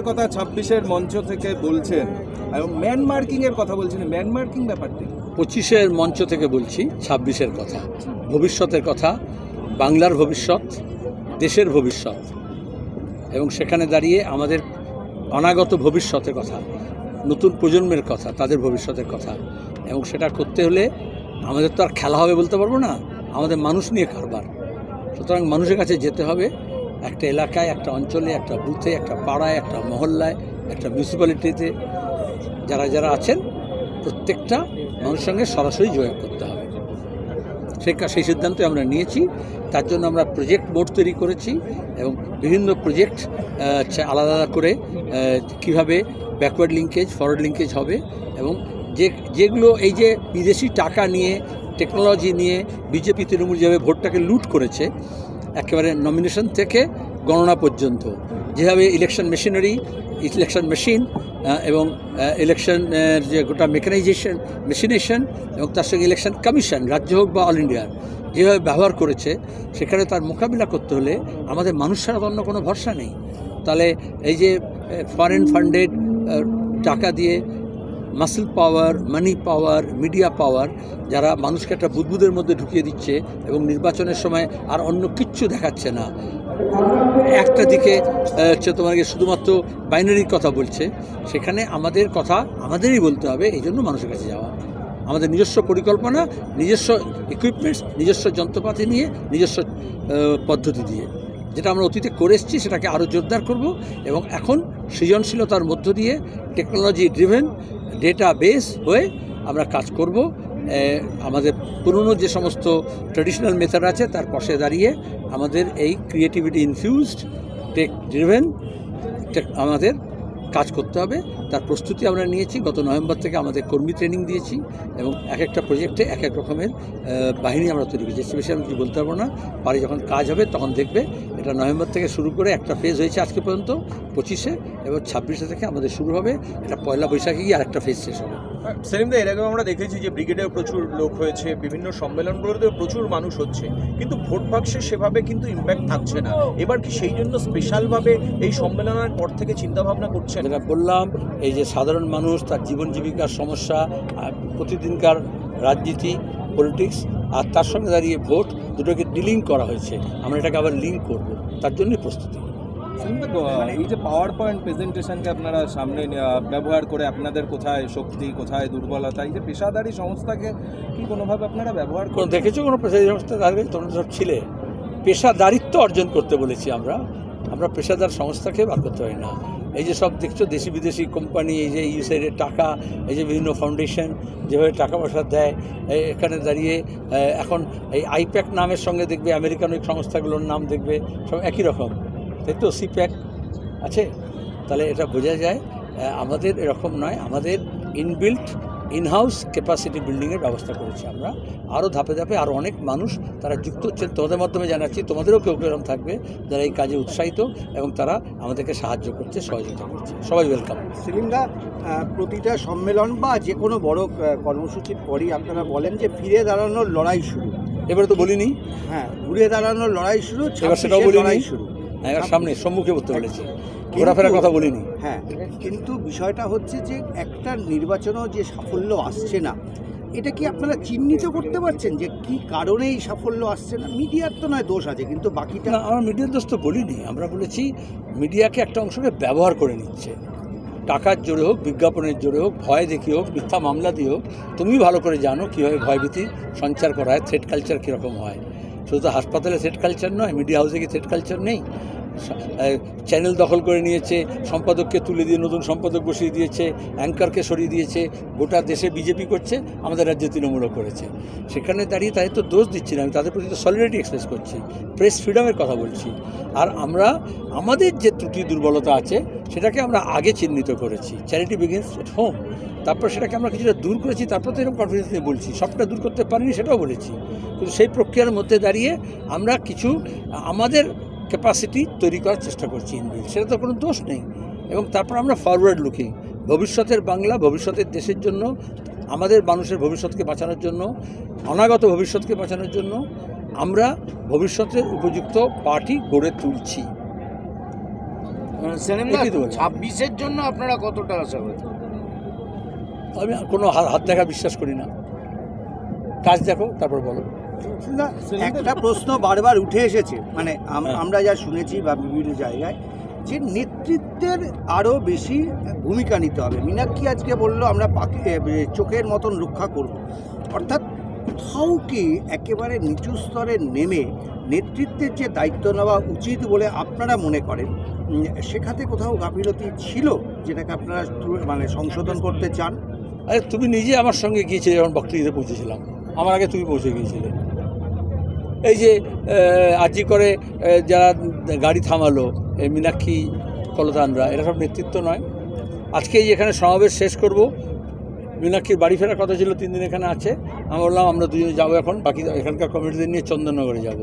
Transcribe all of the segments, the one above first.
কথা ছাব্বিশের মঞ্চ থেকে বলছেন, এবং এর কথা বলছেন, ম্যান মার্কিং ব্যাপারটি? পঁচিশের মঞ্চ থেকে বলছি, ছাব্বিশের কথা। ভবিষ্যতের কথা, বাংলার ভবিষ্যৎ, দেশের ভবিষ্যৎ। এবং সেখানে দাঁড়িয়ে আমাদের অনাগত ভবিষ্যতের কথা, নতুন প্রজন্মের কথা, তাদের ভবিষ্যতের কথা। এবং সেটা করতে হলে আমাদের তো আর খেলা হবে বলতে পারব না। আমাদের মানুষ নিয়ে কারবার। সুতরাং মানুষের কাছে যেতে হবে। একটা এলাকায়, একটা অঞ্চলে, একটা বুথে, একটা পাড়ায়, একটা মহল্লায়, একটা মিউনিসিপ্যালিটিতে যারা যারা আছেন, প্রত্যেকটা মানুষের সঙ্গে সরাসরি যোগাযোগ করতে হবে। সেই সেই সিদ্ধান্ত আমরা নিয়েছি। তার জন্য আমরা প্রজেক্ট বোর্ড তৈরি করেছি এবং বিভিন্ন প্রজেক্ট আলাদা আলাদা করে কীভাবে ব্যাকওয়ার্ড লিঙ্কেজ ফরওয়ার্ড লিঙ্কেজ হবে এবং যে, যেগুলো এই যে বিদেশি টাকা নিয়ে টেকনোলজি নিয়ে বিজেপি তৃণমূল যেভাবে ভোটটাকে লুট করেছে একেবারে নমিনেশন থেকে গণনা পর্যন্ত। যেভাবে ইলেকশন মেশিনারি ইলেকশন মেশিন এবং ইলেকশন যে গোটা মেকানাইজেশন মেশিনেশন এবং তার সঙ্গে ইলেকশন কমিশন রাজ্য হোক বা অল ইন্ডিয়ার যেভাবে ব্যবহার করেছে, সেখানে তার মোকাবিলা করতে হলে আমাদের মানুষ ছাড়া অন্য কোনো ভরসা নেই। তাহলে এই যে ফরেন ফান্ডেড টাকা দিয়ে মাসেল পাওয়ার মানি পাওয়ার মিডিয়া পাওয়ার যারা মানুষকে একটা বুদবুদের মধ্যে ঢুকিয়ে দিচ্ছে এবং নির্বাচনের সময় আর অন্য কিচ্ছু দেখাচ্ছে না। একটা দিকে হচ্ছে তোমাকে শুধুমাত্র বাইনারির কথা বলছে, সেখানে আমাদের কথা আমাদেরই বলতে হবে, এই জন্য মানুষের কাছে যাওয়া। আমাদের নিজস্ব পরিকল্পনা, নিজস্ব ইকুইপমেন্টস নিজস্ব যন্ত্রপাতি নিয়ে, নিজস্ব পদ্ধতি দিয়ে। যেটা আমরা অতীতে করে এসেছি, সেটাকে আরও জোরদার করব এবং এখন সৃজনশীলতার মধ্য দিয়ে টেকনোলজি ড্রিভেন ডেটা বেস হয়ে আমরা কাজ করব। আমাদের পুরনো যে সমস্ত ট্র্যাডিশনাল মেথড আছে, তার পাশে দাঁড়িয়ে আমাদের এই ক্রিয়েটিভিটি ইনফিউজড টেক ড্রিভেন আমাদের কাজ করতে হবে। তার প্রস্তুতি আমরা নিয়েছি। গত নভেম্বর থেকে আমাদের কর্মী ট্রেনিং দিয়েছি এবং এক একটা প্রজেক্টে এক এক রকমের বাহিনী আমরা তৈরি করেছি। আমি কিছু বলতে পারব না। পরে যখন কাজ হবে, তখন দেখবে এটা নভেম্বর থেকে শুরু করে একটা ফেজ হয়েছে আজকে পর্যন্ত পঁচিশে এবং ছাব্বিশে থেকে আমাদের শুরু হবে এটা পয়লা বৈশাখে গিয়ে আরেকটা ফেজ শেষ হবে। সেলিমদা এর আগেও আমরা দেখেছি যে ব্রিগেডেও প্রচুর লোক হয়েছে বিভিন্ন সম্মেলনগুলোতেও প্রচুর মানুষ হচ্ছে কিন্তু ভোট বাক্সে সেভাবে কিন্তু ইম্প্যাক্ট থাকছে না। এবার কি সেই জন্য স্পেশালভাবে এই সম্মেলনের পর থেকে চিন্তা ভাবনা করছেন? যেটা বললাম এই যে সাধারণ মানুষ তার জীবন জীবিকার সমস্যা আর প্রতিদিনকার রাজনীতি পলিটিক্স আর তার সঙ্গে দাঁড়িয়ে ভোট দুটোকে ডিলিং করা হয়েছে। আমরা এটাকে আবার লিঙ্ক করব। তার জন্যই প্রস্তুতি। এই যে পাওয়ার পয়েন্ট প্রেজেন্টেশনকে আপনারা সামনে ব্যবহার করে আপনাদের কোথায় শক্তি কোথায় দুর্বলতা এই যে পেশাদারি সংস্থাকে কি কোনোভাবে আপনারা ব্যবহার করছেন? দেখেছ কোনো পেশাদারি সংস্থা? তার তোমরা সব ছিলে। পেশাদারিত্ব অর্জন করতে বলেছি আমরা। আমরা পেশাদার সংস্থাকে বার করতে পারি না। এই যে সব দেখছ, দেশি বিদেশি কোম্পানি এই যে ইউসাইডের টাকা, এই যে বিভিন্ন ফাউন্ডেশন যেভাবে টাকা পয়সা দেয় এখানে দাঁড়িয়ে এখন এই আইপ্যাক নামের সঙ্গে দেখবে আমেরিকান ওই সংস্থাগুলোর নাম দেখবে, সব একই রকম। তাই তো সিপ্যাক আছে? তাহলে এটা বোঝা যায় আমাদের এরকম নয়, আমাদের ইনবিল্ট ইনহাউস ক্যাপাসিটি বিল্ডিংয়ের ব্যবস্থা করেছি আমরা। আরও ধাপে ধাপে আরও অনেক মানুষ তারা যুক্ত হচ্ছেন। তোমাদের মাধ্যমে জানাচ্ছি তোমাদেরও কেউ কেউ এরকম থাকবে যারা এই কাজে উৎসাহিত এবং তারা আমাদেরকে সাহায্য করছে সহযোগিতা করছে। সবাই ওয়েলকাম সেলিমদা প্রতিটা সম্মেলন বা যে কোনো বড় কর্মসূচির পরই আপনারা বলেন যে ফিরে দাঁড়ানোর লড়াই শুরু। এবারে তো বলিনি। হ্যাঁ ঘুরে দাঁড়ানোর লড়াই শুরু এবার সেটাও বলিনি। শুরু। এবার সামনে সম্মুখে বলতে বলেছি। ঘোরাফেরার কথা বলিনি। হ্যাঁ কিন্তু বিষয়টা হচ্ছে যে একটা নির্বাচনও যে সাফল্য আসছে না এটা কি আপনারা চিহ্নিত করতে পারছেন যে কি কারণে এই সাফল্য আসছে না? মিডিয়ার তো নয় দোষ আছে কিন্তু বাকিটা আমরা মিডিয়ার দোষ তো বলিনি। আমরা বলেছি মিডিয়াকে একটা অংশকে ব্যবহার করে নিচ্ছে। টাকার জোরে হোক বিজ্ঞাপনের জোরে হোক ভয় দেখিয়ে হোক মিথ্যা মামলা দিয়ে হোক তুমি ভালো করে জানো কীভাবে ভয়ভীতি সঞ্চার করা হয় থ্রেড কালচার কীরকম হয়। শুধু তো হাসপাতালে থ্রেড কালচার নয় মিডিয়া হাউসে কি থ্রেড কালচার নেই? চ্যানেল দখল করে নিয়েছে, সম্পাদককে তুলে দিয়ে নতুন সম্পাদক বসিয়ে দিয়েছে অ্যাঙ্কারকে সরিয়ে দিয়েছে, গোটা দেশে বিজেপি করছে, আমাদের রাজ্যে তৃণমূলও করেছে। সেখানে দাঁড়িয়ে তাদের তো দোষ দিচ্ছি না, আমি তাদের প্রতি তো সলিডারিটি এক্সপ্রেস করছি প্রেস ফ্রিডমের কথা বলছি। আর আমরা, আমাদের যে ত্রুটি দুর্বলতা আছে, সেটাকে আমরা আগে চিহ্নিত করেছি চ্যারিটি বিগিনস এট হোম তারপর সেটাকে আমরা কিছুটা দূর করেছি, তারপর তো এরকম কনফিডেন্স নিয়ে বলছি, সবটা দূর করতে পারিনি সেটাও বলেছি। কিন্তু সেই প্রক্রিয়ার মধ্যে দাঁড়িয়ে আমরা কিছু, আমাদের ক্যাপাসিটি তৈরি করার চেষ্টা করছি ইনবিল সেটা তো কোনো দোষ নেই। এবং তারপর আমরা ফরওয়ার্ড লুকিং ভবিষ্যতের বাংলা ভবিষ্যতের দেশের জন্য আমাদের মানুষের ভবিষ্যৎকে বাঁচানোর জন্য অনাগত ভবিষ্যৎকে বাঁচানোর জন্য আমরা ভবিষ্যতের উপযুক্ত পার্টি গড়ে তুলছি। এটাই ছাব্বিশের জন্য আপনারা কতটা আশা করেন আমি কোনো হাত দেখা বিশ্বাস করি না। কাজ দেখো তারপর বলো। একটা প্রশ্ন বারবার উঠে এসেছে। মানে হ্যাঁ। আমরা যা শুনেছি বা বিভিন্ন জায়গায় যে নেতৃত্বের আরও বেশি ভূমিকা নিতে হবে। মীনাক্ষী আজকে বলল আমরা পাখি চোখের মতন রক্ষা করব। অর্থাৎ কোথাও কি একেবারে নিচু স্তরে নেমে নেতৃত্বের যে দায়িত্ব নেওয়া উচিত বলে আপনারা মনে করেন সেখানে কোথাও গাফিলতি ছিল যেটাকে আপনারা মানে সংশোধন করতে চান? আরে তুমি নিজে আমার সঙ্গে গিয়েছিলে যখন বক্তৃতাতে পৌঁছেছিলাম। আমার আগে তুমি পৌঁছে গিয়েছিলে। এই যে আজি করে যারা গাড়ি থামালো, এই মীনাক্ষী কলতানরা, এরা সব নেতৃত্ব নয়। আজকে এই এখানে সমাবেশ শেষ করব। মীনাক্ষীর বাড়ি ফেরার কথা ছিল, তিন দিন এখানে আছে। আমি বললাম, আমরা দুজনে যাব এখন। বাকি এখানকার কমিটিদের নিয়ে চন্দননগরে যাব।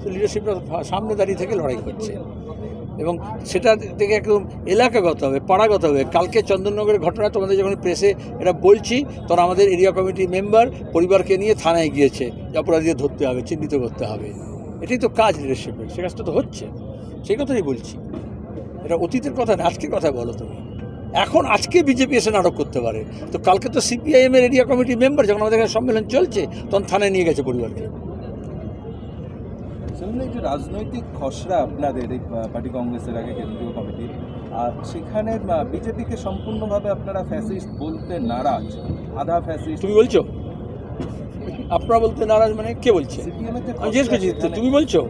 তো লিডারশিপরা সামনে দাঁড়িয়ে থেকে লড়াই করছে। এবং সেটা থেকে একদম এলাকাগত হবে, পাড়াগত হবে। কালকে চন্দননগরের ঘটনা তোমাদের যখন প্রেসে এটা বলছি, তখন আমাদের এরিয়া কমিটি মেম্বার পরিবারকে নিয়ে থানায় গিয়েছে অপরাধীদের ধরতে হবে, চিহ্নিত করতে হবে। এটাই তো কাজ লিডারশিপের সে কাজটা তো হচ্ছে। সেই কথাই বলছি। এটা অতীতের কথা না, আজকের কথা বলো তুমি। এখন আজকে বিজেপি এসে নাটক করতে পারে। তো কালকে তো সিপিআইএমের এরিয়া কমিটি মেম্বার, যখন আমাদের সম্মেলন চলছে, তখন থানায় নিয়ে গেছে পরিবারকে। এই যে রাজনৈতিক খসড়া আপনাদের এই পার্টি কংগ্রেসের আগে কেন্দ্রীয় কমিটির আর সেখানে বিজেপিকে সম্পূর্ণভাবে আপনারা ফ্যাসিস্ট বলতে নারাজ। আধা ফ্যাসিস্ট তুমি বলছো? আপনারা বলতে নারাজ মানে কে বলছে? সিপিএমের আমি জিজ্ঞেস করছি তুমি বলছো?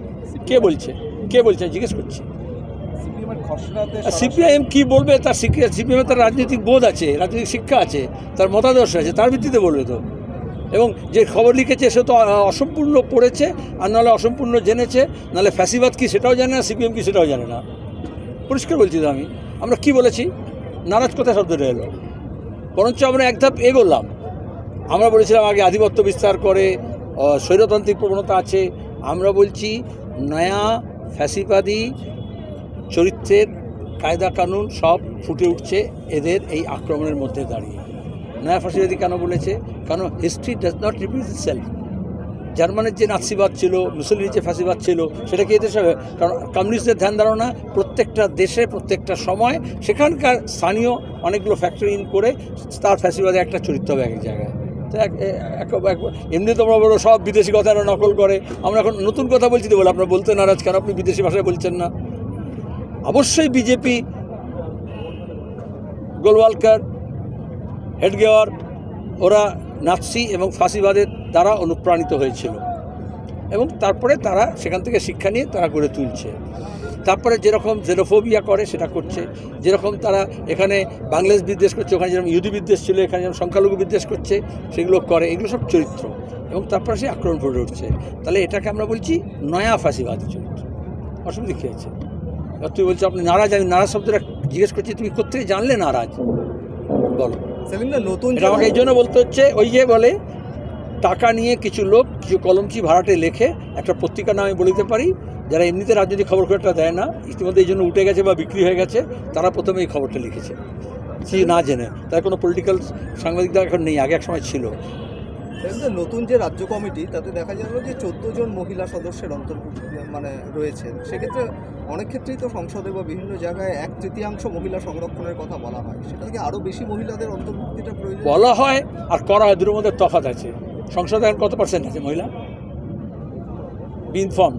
কে বলছে? কে বলছে? জিজ্ঞেস করছি। সিপিএমের সিপিআইএম কি বলবে? তার সিপিএম তার রাজনৈতিক বোধ আছে রাজনৈতিক শিক্ষা আছে তার মতাদর্শ আছে তার ভিত্তিতে বলবে তো। এবং যে খবর লিখেছে সে তো অসম্পূর্ণ পড়েছে, আর নাহলে অসম্পূর্ণ জেনেছে, নাহলে ফ্যাসিবাদ কি সেটাও জানে না, সিপিএম কি সেটাও জানে না। পরিষ্কার বলছি তো আমি। আমরা কি বলেছি? নারাজ কোথায় শব্দটা এলো? বরঞ্চ আমরা এক ধাপ এগোলাম। আমরা বলেছিলাম আগে আধিপত্য বিস্তার করে স্বৈরতান্ত্রিক প্রবণতা আছে। আমরা বলছি, নয়া ফ্যাসিবাদী চরিত্রের কায়দা কানুন সব ফুটে উঠছে এদের এই আক্রমণের মধ্যে দাঁড়িয়ে। নয়া ফাঁসিবাদী কেন বলেছে? কারণ history does not repeat self জার্মানের যে নাৎসিবাদ ছিল মুসলিমের যে ফাঁসিবাদ ছিল সেটা কি হবে কারণ কমিউনিস্টদের ধ্যান ধারণা প্রত্যেকটা দেশে, প্রত্যেকটা সময় সেখানকার স্থানীয় অনেকগুলো ফ্যাক্টরি ইন করে তার ফ্যাসিবাদে একটা চরিত্র হবে এক জায়গায়। তো এমনি তোমরা বলো সব বিদেশি কথা নকল করে। আমরা এখন নতুন কথা বলছি তো বলে, আপনারা বলতে নারাজ কেন? আপনি বিদেশি ভাষায় বলছেন না। অবশ্যই বিজেপি গোলওয়ালকার, হেডগেওয়ার, ওরা নাৎসি এবং ফাঁসিবাদের দ্বারা অনুপ্রাণিত হয়েছিল। এবং তারপরে তারা সেখান থেকে শিক্ষা নিয়ে তারা গড়ে তুলছে। তারপরে যেরকম জেরোফোবিয়া করে, সেটা করছে। যেরকম তারা এখানে বাংলাদেশ বিদ্বেষ করছে, ওখানে যেরকম ইহুদি বিদ্বেষ ছিল, এখানে যেরকম সংখ্যালঘু বিদ্বেষ করছে, সেগুলো করে। এগুলো সব চরিত্র। এবং তারপরে সে আক্রমণ করে উঠছে। তাহলে এটাকে আমরা বলছি নয়া ফাঁসিবাদী চরিত্র। অসুবিধা কী আছে? তুই বলছো আপনি নারাজ, আমি নারাজ শব্দটা জিজ্ঞেস করছি, তুমি কোথেকে জানলে নারাজ? বলো। সেলিমদা নতুন আমাকে এই জন্য বলতে হচ্ছে ওই যে বলে টাকা নিয়ে কিছু লোক কিছু কলমচি ভাড়াটে লেখে একটা পত্রিকার নামে বলিতে পারি। যারা এমনিতে রাজনৈতিক খবর খুব একটা দেয় না ইতিমধ্যে এই জন্য উঠে গেছে বা বিক্রি হয়ে গেছে তারা প্রথমে এই খবরটা লিখেছে। সে না জেনে। তার কোনো পলিটিক্যাল সাংবাদিকতা এখন নেই আগে এক সময় ছিল। নতুন যে রাজ্য কমিটি, তাতে দেখা গেল যে চোদ্দ জন মহিলা সদস্যের অন্তর্ভুক্ত মানে রয়েছে সেক্ষেত্রে অনেক ক্ষেত্রেই তো সংসদে বা বিভিন্ন জায়গায় এক তৃতীয়াংশ মহিলা সংরক্ষণের কথা বলা হয়। সেটা থেকে আরও বেশি মহিলাদের অন্তর্ভুক্তিটা প্রয়োজন। বলা হয় আর করা হয়, দুটোর মধ্যে তফাত আছে। সংসদে এখন কত পার্সেন্ট আছে মহিলা? ইনফর্ম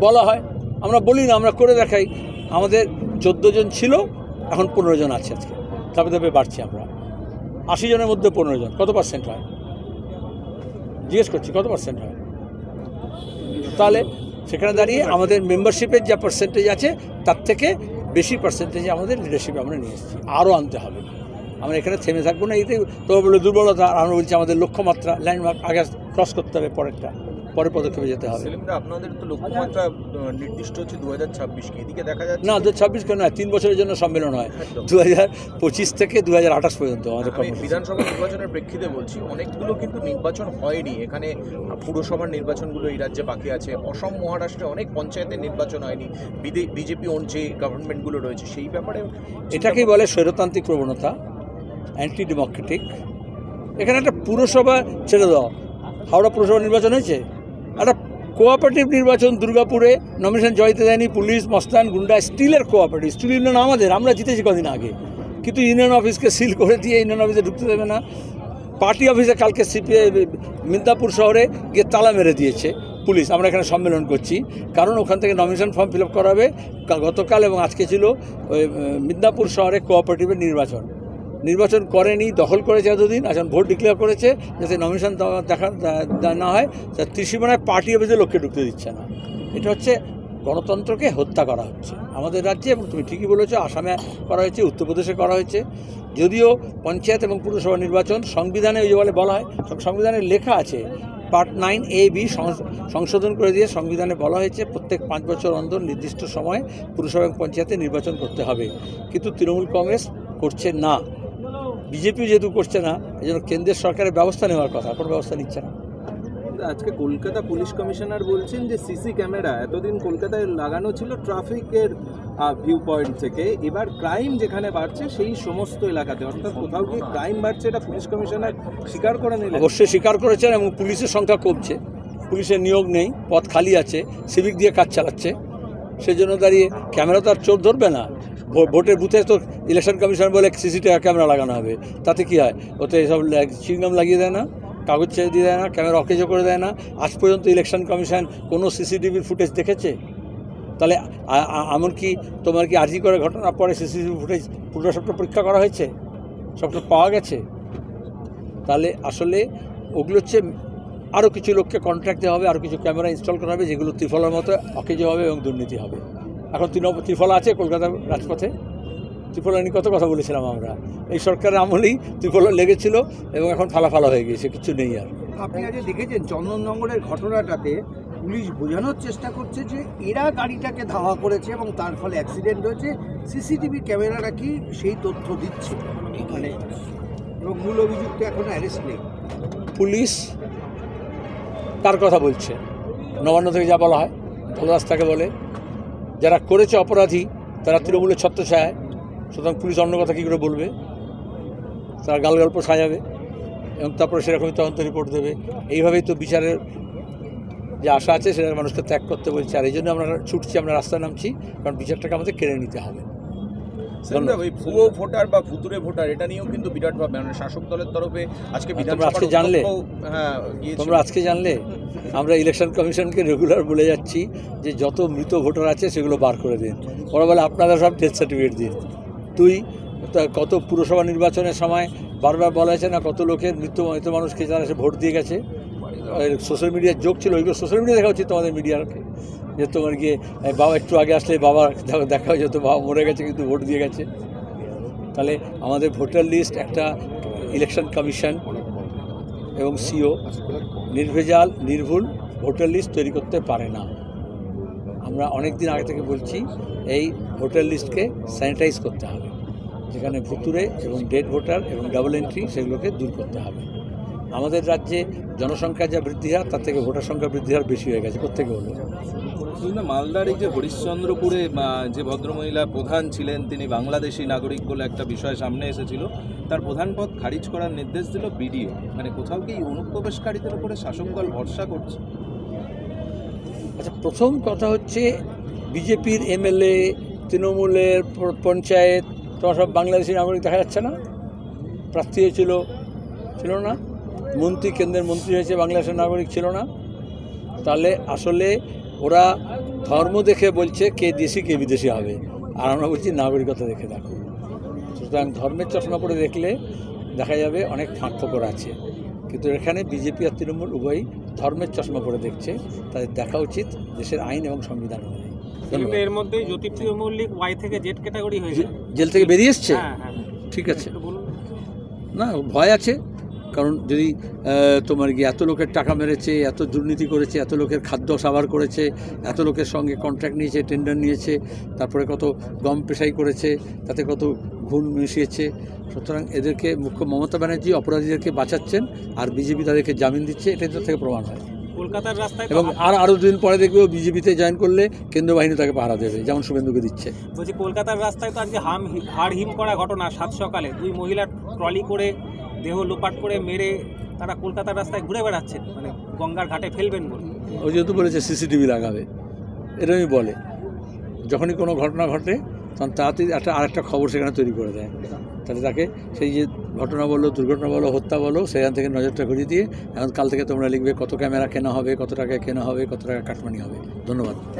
বলা হয়। আমরা বলি না, আমরা করে দেখাই। আমাদের চোদ্দ জন ছিল, এখন পনেরো জন আছে আজকে। ধাপে ধাপে বাড়ছি আমরা। আশি জনের মধ্যে পনেরো জন। কত পার্সেন্ট হয়? জিজ্ঞেস করছি, কত পার্সেন্ট হয়? তাহলে সেখানে দাঁড়িয়ে আমাদের মেম্বারশিপের যা পার্সেন্টেজ আছে, তার থেকে বেশি পার্সেন্টেজ আমাদের লিডারশিপে আমরা নিয়ে এসেছি। আরও আনতে হবে। আমরা এখানে থেমে থাকব না, এটাই তো বলে দুর্বলতা। আর আমরা বলছি আমাদের লক্ষ্যমাত্রা ল্যান্ডমার্ক আগে ক্রস করতে হবে পরেরটা। পরে পদক্ষেপে যেতে হবে। আপনাদের তো লক্ষ্যমাত্রা নির্দিষ্ট হচ্ছে দু হাজার ছাব্বিশকে এদিকে দেখা যাচ্ছে না দু ছাব্বিশ কেন নয় তিন বছরের জন্য সম্মেলন হয়। দু হাজার পঁচিশ থেকে দু হাজার আঠাশ পর্যন্ত আমাদের বিধানসভা নির্বাচনের প্রেক্ষিতে বলছি অনেকগুলো কিন্তু নির্বাচন হয়নি। এখানে পুরসভার নির্বাচনগুলো এই রাজ্যে বাকি আছে। অসম মহারাষ্ট্রে অনেক পঞ্চায়েতের নির্বাচন হয়নি। বিজেপি ওন যে গভর্নমেন্টগুলো রয়েছে সেই ব্যাপারে এটাকেই বলে স্বৈরতান্ত্রিক প্রবণতা অ্যান্টি ডেমোক্রেটিক এখানে একটা পুরসভা ছেড়ে দাও। হাওড়া পুরসভা নির্বাচন হয়েছে? একটা কোঅপারেটিভ নির্বাচন দুর্গাপুরে নমিনেশন জয়তে দেয়নি, পুলিশ, মস্তান, গুন্ডা স্টিলের কোঅপারেটিভ স্টিল ইউনিয়ন আমাদের, আমরা জিতেছি কদিন আগে। কিন্তু ইউনিয়ন অফিসকে সিল করে দিয়ে ইউনিয়ন অফিসে ঢুকতে দেবে না। পার্টি অফিসে কালকে সিপিআই মিদনাপুর শহরে গিয়ে তালা মেরে দিয়েছে পুলিশ। আমরা এখানে সম্মেলন করছি। কারণ ওখান থেকে নমিনেশন ফর্ম ফিল আপ করা হবে কা- গতকাল এবং আজকে ছিল, ওই মিদনাপুর শহরে কোঅপারেটিভের নির্বাচন। নির্বাচন করেনি, দখল করেছে এতদিন এখন ভোট ডিক্লেয়ার করেছে, যাতে নমিনেশন দেখা না হয়, তা ত্রিসীমানায় পার্টি অফিসে লোককে ঢুকতে দিচ্ছে না। এটা হচ্ছে গণতন্ত্রকে হত্যা করা হচ্ছে, আমাদের রাজ্যে, এবং তুমি ঠিকই বলেছ, আসামে করা হয়েছে, উত্তরপ্রদেশে করা হয়েছে। যদিও পঞ্চায়েত এবং পুরসভা নির্বাচন সংবিধানে ওই বলে, বলা হয় সংবিধানে লেখা আছে পার্ট নাইন এ বি সংশোধন করে দিয়ে সংবিধানে বলা হয়েছে, প্রত্যেক পাঁচ বছর অন্তর নির্দিষ্ট সময় পুরসভা এবং পঞ্চায়েতে নির্বাচন করতে হবে। কিন্তু তৃণমূল কংগ্রেস করছে না। বিজেপি যেহেতু করছে না এই জন্য কেন্দ্রের সরকারের ব্যবস্থা নেওয়ার কথা কোনো ব্যবস্থা নিচ্ছে না। আজকে কলকাতা পুলিশ কমিশনার বলছেন যে সিসি ক্যামেরা এতদিন কলকাতায় লাগানো ছিল ট্রাফিকের ভিউ পয়েন্ট থেকে। এবার ক্রাইম যেখানে বাড়ছে সেই সমস্ত এলাকাতে অর্থাৎ কোথাও গিয়ে ক্রাইম বাড়ছে এটা পুলিশ কমিশনার স্বীকার করে নিলেন। অবশ্যই স্বীকার করেছেন এবং পুলিশের সংখ্যা কমছে। পুলিশের নিয়োগ নেই পথ খালি আছে সিভিক দিয়ে কাজ চালাচ্ছে। সেজন্য দাঁড়িয়ে ক্যামেরা তো আর চোর ধরবে না। ভোটের বুথে তো ইলেকশন কমিশন বলে সিসিটিভি ক্যামেরা লাগানো হবে। তাতে কি হয়? ওতে এসব চিংগাম লাগিয়ে দেয় না, কাগজ দিয়ে দেয় না, ক্যামেরা অকেজো করে দেয় না। আজ পর্যন্ত ইলেকশন কমিশন কোনো সিসিটিভির ফুটেজ দেখেছে? তাহলে এমনকি তোমার কি আর্জি করে ঘটনার পরে সিসিটিভি ফুটেজ পুরো সবটা পরীক্ষা করা হয়েছে? সবটা পাওয়া গেছে? তাহলে আসলে ওগুলো হচ্ছে আরও কিছু লোককে কন্ট্রাক্ট দেওয়া হবে আরও কিছু ক্যামেরা ইনস্টল করা হবে, যেগুলো ত্রিফলার মতো অকেজো হবে এবং দুর্নীতি হবে। এখন তৃণ ত্রিফলা আছে কলকাতার রাজপথে। ত্রিফলা নিয়ে কত কথা বলেছিলাম আমরা। এই সরকারের আমলেই ত্রিফলা লেগেছিল এবং এখন ফালা ফালা হয়ে গিয়েছে কিছু নেই আর। আপনি আজ দেখেছেন চন্দননগরের ঘটনাটাতে পুলিশ বোঝানোর চেষ্টা করছে যে এরা গাড়িটাকে ধাওয়া করেছে এবং তার ফলে অ্যাক্সিডেন্ট হয়েছে। সিসিটিভি ক্যামেরা নাকি সেই তথ্য দিচ্ছে? মানে এবং মূল অভিযুক্ত এখনও অ্যারেস্ট নেই। পুলিশ তার কথা বলছে। নবান্ন থেকে যা বলা হয় ভালো রাস্তাকে বলে। যারা করেছে অপরাধী, তারা তৃণমূলের ছায় সুতরাং পুলিশ অন্য কথা কী করে বলবে? তারা গাল গল্প সাজাবে এবং তারপরে সেরকমই তদন্ত রিপোর্ট দেবে। এইভাবেই তো বিচারের যে আশা আছে, সেটা মানুষকে ত্যাগ করতে বলছে। আর এই জন্য আমরা ছুটছি, আমরা রাস্তায় নামছি, কারণ বিচারটাকে আমাদের কেড়ে নিতে হবে। ওই ভুয়ো ভোটার বা ভুতুরে ভোটার এটা নিয়েও কিন্তু বিরাটভাবে মানে শাসক দলের তরফে আজকে আজকে জানলে? হ্যাঁ তোমরা আজকে জানলে? আমরা ইলেকশন কমিশনকে রেগুলার বলে যাচ্ছি যে যত মৃত ভোটার আছে সেগুলো বার করে দিন। ওরা বলে আপনারা সব ডেথ সার্টিফিকেট দিন। তুই কত পুরসভা নির্বাচনের সময় বারবার বলা হয়েছে না কত লোকের মৃত্যু মৃত মানুষকে যারা সে ভোট দিয়ে গেছে? সোশ্যাল মিডিয়ার যোগ ছিল ওইগুলো সোশ্যাল মিডিয়া দেখা উচিত তোমাদের মিডিয়াকে যে তোমার গিয়ে বাবা একটু আগে আসলে বাবা দেখা- দেখা হয়ে যেত, বাবা মরে গেছে কিন্তু ভোট দিয়ে গেছে। তাহলে আমাদের ভোটার লিস্ট একটা ইলেকশন কমিশন এবং সিও নির্ভেজাল, নির্ভুল ভোটার লিস্ট তৈরি করতে পারে না। আমরা অনেক দিন আগে থেকে বলছি, এই ভোটার লিস্টকে স্যানিটাইজ করতে হবে। যেখানে ভুতুরে এবং ডেড ভোটার এবং ডাবল এন্ট্রি সেগুলোকে দূর করতে হবে। আমাদের রাজ্যে জনসংখ্যা যা বৃদ্ধি হার, তার থেকে ভোটার সংখ্যা বৃদ্ধি হার বেশি হয়ে গেছে প্রত্যেকে হলো? কিন্তু মালদার এই যে হরিশ্চন্দ্রপুরে যে ভদ্রমহিলা প্রধান ছিলেন, তিনি বাংলাদেশি নাগরিক বলে একটা বিষয় সামনে এসেছিল। তার প্রধান পদ খারিজ করার নির্দেশ দিল বিডিও। মানে কোথাও কি অনুপ্রবেশকারীদের উপরে শাসক দল ভরসা করছে? আচ্ছা প্রথম কথা হচ্ছে বিজেপির এমএলএ, তৃণমূলের পঞ্চায়েত, তোমার সব বাংলাদেশি নাগরিক দেখা যাচ্ছে না? প্রার্থী হয়েছিল ছিল না। মন্ত্রী, কেন্দ্রের মন্ত্রী হয়েছে, বাংলাদেশের নাগরিক ছিল না। তাহলে আসলে ওরা ধর্ম দেখে বলছে কে দেশি কে বিদেশি হবে। আর আমরা বলছি নাগরিকতা দেখে দেখো। সুতরাং ধর্মের চশমা পরে দেখলে দেখা যাবে অনেক ফাঁক ফোকর আছে। কিন্তু এখানে বিজেপি আর তৃণমূল উভয়ই ধর্মের চশমা পরে দেখছে। তাদের দেখা উচিত দেশের আইন এবং সংবিধান অনুযায়ী। এর মধ্যেই জ্যোতিপ্রিয় মল্লিক ওয়াই থেকে জেড ক্যাটাগরি হয়েছে। জেল থেকে বেরিয়ে এসছে? হ্যাঁ হ্যাঁ। ঠিক আছে। না ভয় আছে। কারণ যদি তোমার কি এত লোকের টাকা মেরেছে এত দুর্নীতি করেছে এত লোকের খাদ্য সাবার করেছে এত লোকের সঙ্গে কন্ট্রাক্ট নিয়েছে টেন্ডার নিয়েছে তারপরে কত গম পেশাই করেছে তাতে কত ঘুণ মিশিয়েছে সুতরাং এদেরকে মুখ্য মমতা ব্যানার্জি অপরাধীদেরকে বাঁচাচ্ছেন আর বিজেপি তাদেরকে জামিন দিচ্ছে এটাই তো থেকে প্রমাণ হয়। কলকাতার রাস্তায় এবং আর আরও দুদিন পরে দেখবে বিজেপিতে জয়েন করলে কেন্দ্র বাহিনী তাকে পাহারা দেবে যেমন শুভেন্দুকে দিচ্ছে। বলছি কলকাতার রাস্তায় তো আজকে হাম হাড় হিম করা ঘটনা সাত সকালে। দুই মহিলা ট্রলি করে দেহ লোপাট করে মেরে তারা কলকাতার রাস্তায় ঘুরে বেড়াচ্ছেন মানে গঙ্গার ঘাটে ফেলবেন বলে। ওই যেহেতু বলেছে, সিসিটিভি লাগাবে। এরকমই বলে। যখনই কোনো ঘটনা ঘটে, তখন তাড়াতাড়ি একটা আরেকটা খবর সেখানে তৈরি করে দেয়। তাহলে তাকে সেই যে ঘটনা বলো, দুর্ঘটনা বলো, হত্যা বলো, সেখান থেকে নজরটা ঘুরিয়ে দিয়ে, এখন কাল থেকে তোমরা লিখবে কত ক্যামেরা কেনা হবে, কত টাকা কেনা হবে, কত টাকা কাটমানি হবে। ধন্যবাদ।